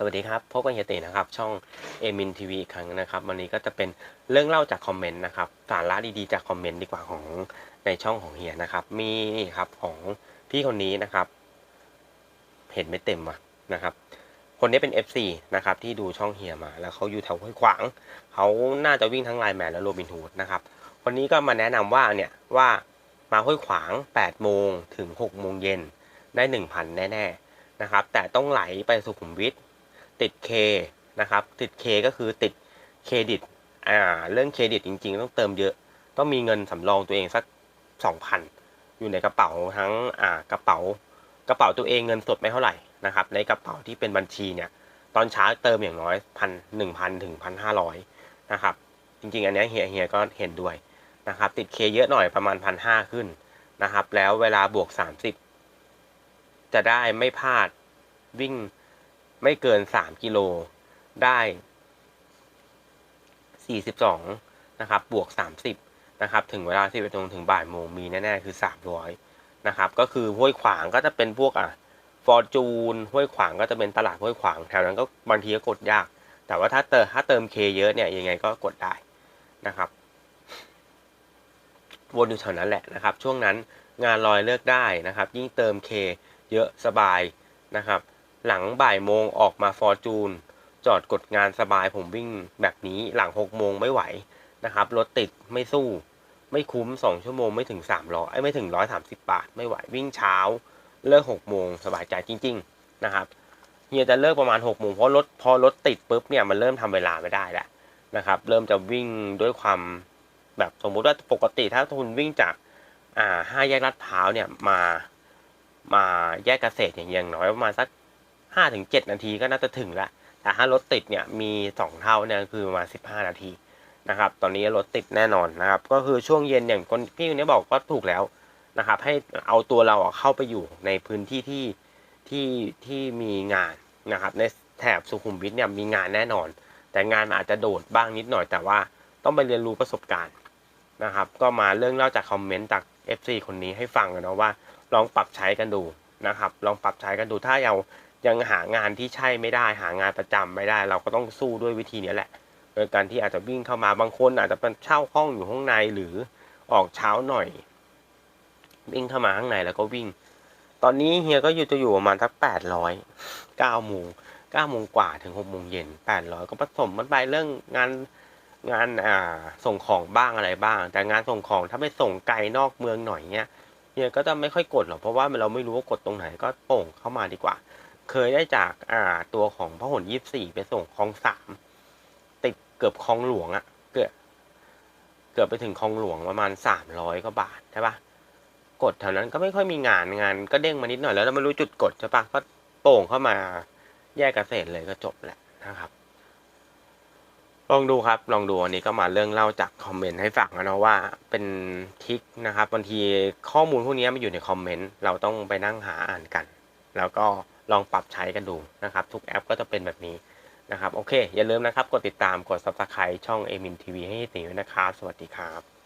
สวัสดีครับ พบกับเฮียเตนะครับ ช่องเอมินทีวีอีกครั้งนะครับ วันนี้ก็จะเป็นเรื่องเล่าจากคอมเมนต์นะครับสาระดีๆจากคอมเมนต์ดีกว่าของในช่องของเฮียนะครับ มีนี่ครับของพี่คนนี้นะครับ เห็นไม่เต็มว่ะนะครับ คนนี้เป็น FC นะครับที่ดูช่องเฮียมา แล้วเขาอยู่แถวห้วยขวางเขาน่าจะวิ่งทั้งไลน์แมนและโรบินฮูดนะครับคนนี้ก็มาแนะนำว่าเนี่ยว่ามาห้วยขวาง8โมงถึง6โมงเย็นได้ 1,000 แน่ๆนะครับแต่ต้องไหลไปสุขุมวิท ติด K นะครับ ติด K ก็คือติดเครดิต อ่า เรื่องเครดิตจริง ๆ ต้องเติมเยอะ ต้องมีเงินสำรองตัวเองสักสองพันอยู่ในกระเป๋าทั้ง อ่า กระเป๋ากระเป๋าตัวเองเงินสดไม่เท่าไหร่นะครับ ในกระเป๋าที่เป็นบัญชีเนี่ย ตอนเช้าเติมอย่างน้อยพันหนึ่งพันถึงพันห้าร้อยนะครับ จริงๆ อันนี้เฮียเฮียก็เห็นด้วยนะครับ ติดเคเยอะหน่อยประมาณพันห้าขึ้นนะครับ แล้วเวลาบวกสามสิบจะได้ไม่พลาดวิ่ง ไม่เกิน 3 กิโลได้ 42 นะครับ บวก 30 นะครับ ถึงเวลาที่ไปตรงถึงบ่ายโมงมีแน่ ๆ คือ 300 นะครับ ก็คือห้วยขวางก็จะเป็นพวกอะฟอร์จูนห้วยขวางก็จะเป็นตลาดห้วยขวางแถวนั้นก็บางทีก็กดยาก แต่ว่าถ้าเติมถ้าเติมเคเยอะเนี่ยยังไงก็กดได้นะครับวนอยู่แถวนั้นแหละนะครับ ช่วงนั้นงานลอยเลิกได้นะครับ ยิ่งเติมเคเยอะสบายนะครับ หลังบ่ายโมงออกมาฟอร์จูนจอดกดงานสบายผมวิ่งแบบนี้หลังหกโมงไม่ไหวนะครับ รถติดไม่สู้ ไม่คุ้มสองชั่วโมงไม่ถึงสามร้อยไม่ถึงร้อยสามสิบบาทไม่ไหววิ่งเช้า เลิกหกโมงสบายใจจริง ๆนะครับเฮียจะเลิกประมาณหกโมงเพราะรถพอรถติดปุ๊บเนี่ยมันเริ่มทำเวลาไม่ได้แล้วนะครับ เริ่มจะวิ่งด้วยความแบบสมมุติว่าปกติถ้าคุณวิ่งจากอ่าห้าแยกลาดพร้าวเนี่ยมามาแยกเกษตรอย่างอย่างน้อยประมาณสัก ห้าถึงเจ็ดนาทีก็น่าจะถึงละแต่ถ้ารถติดเนี่ยมีสองเท่าเนี่ยคือประมาณสิบห้านาทีนะครับตอนนี้รถติดแน่นอนนะครับ ก็คือช่วงเย็นอย่างคนพี่คนนี้บอกก็ถูกแล้วนะครับ ให้เอาตัวเราเข้าไปอยู่ในพื้นที่ที่ที่ที่มีงานนะครับ ในแถบสุขุมวิทเนี่ยมีงานแน่นอน แต่งานอาจจะโดดบ้างนิดหน่อย แต่ว่าต้องไปเรียนรู้ประสบการณ์นะครับ ก็มาเรื่องเล่าจากคอมเมนต์จาก FC คนนี้ให้ฟังกันนะว่า ลองปรับใช้กันดูนะครับ ลองปรับใช้กันดูถ้าเรา ยังหางานที่ใช่ไม่ได้ หางานประจำไม่ได้ เราก็ต้องสู้ด้วยวิธีนี้แหละโดยการที่อาจจะวิ่งเข้ามาบางคนอาจจะเป็นเช่าห้องอยู่ข้างในหรือออกเช้าหน่อย วิ่งเข้ามาข้างในแล้วก็วิ่ง ตอนนี้เฮียก็อยู่จะอยู่ประมาณสักแปดร้อยเก้าโมงเก้าโมงกว่าถึงหกโมงเย็นแปดร้อยก็ผสมมันไปเรื่องงานงานอ่าส่งของบ้างอะไรบ้าง แต่งานส่งของถ้าไปส่งไกลนอกเมืองหน่อยเนี้ยเนี่ยก็จะไม่ค่อยกดหรอกเพราะว่าเราไม่รู้ว่ากดตรงไหนก็โป่งเข้ามาดีกว่า เคยได้จากอ่าตัวของพหลยี่สี่ไปส่งคลองสามติดเกือบคลองหลวงอะเกือบเกือบไปถึงคลองหลวงประมาณสามร้อยกว่าบาทใช่ปะกดแถวนั้นก็ไม่ค่อยมีงานงาน ก็เด้งมานิดหน่อยแล้วเราไม่รู้จุดกดใช่ปะก็โป่งเข้ามาแยกเกษตรเลยก็จบแหละนะครับ ลองดูครับลองดูอันนี้ก็มาเรื่องเล่าจากคอมเมนต์ให้ฟังนะว่าเป็นทิคนะครับบางทีข้อมูลพวกนี้มันอยู่ในคอมเมนต์เราต้องไปนั่งหาอ่านกัน แล้วก็ ลองปรับใช้กันดูนะครับ ทุกแอปก็จะเป็นแบบนี้นะครับ โอเค อย่าลืมนะครับ กดติดตามกด subscribe ช่อง a m i n TV ให้ตีด้วนะครับ สวัสดีครับ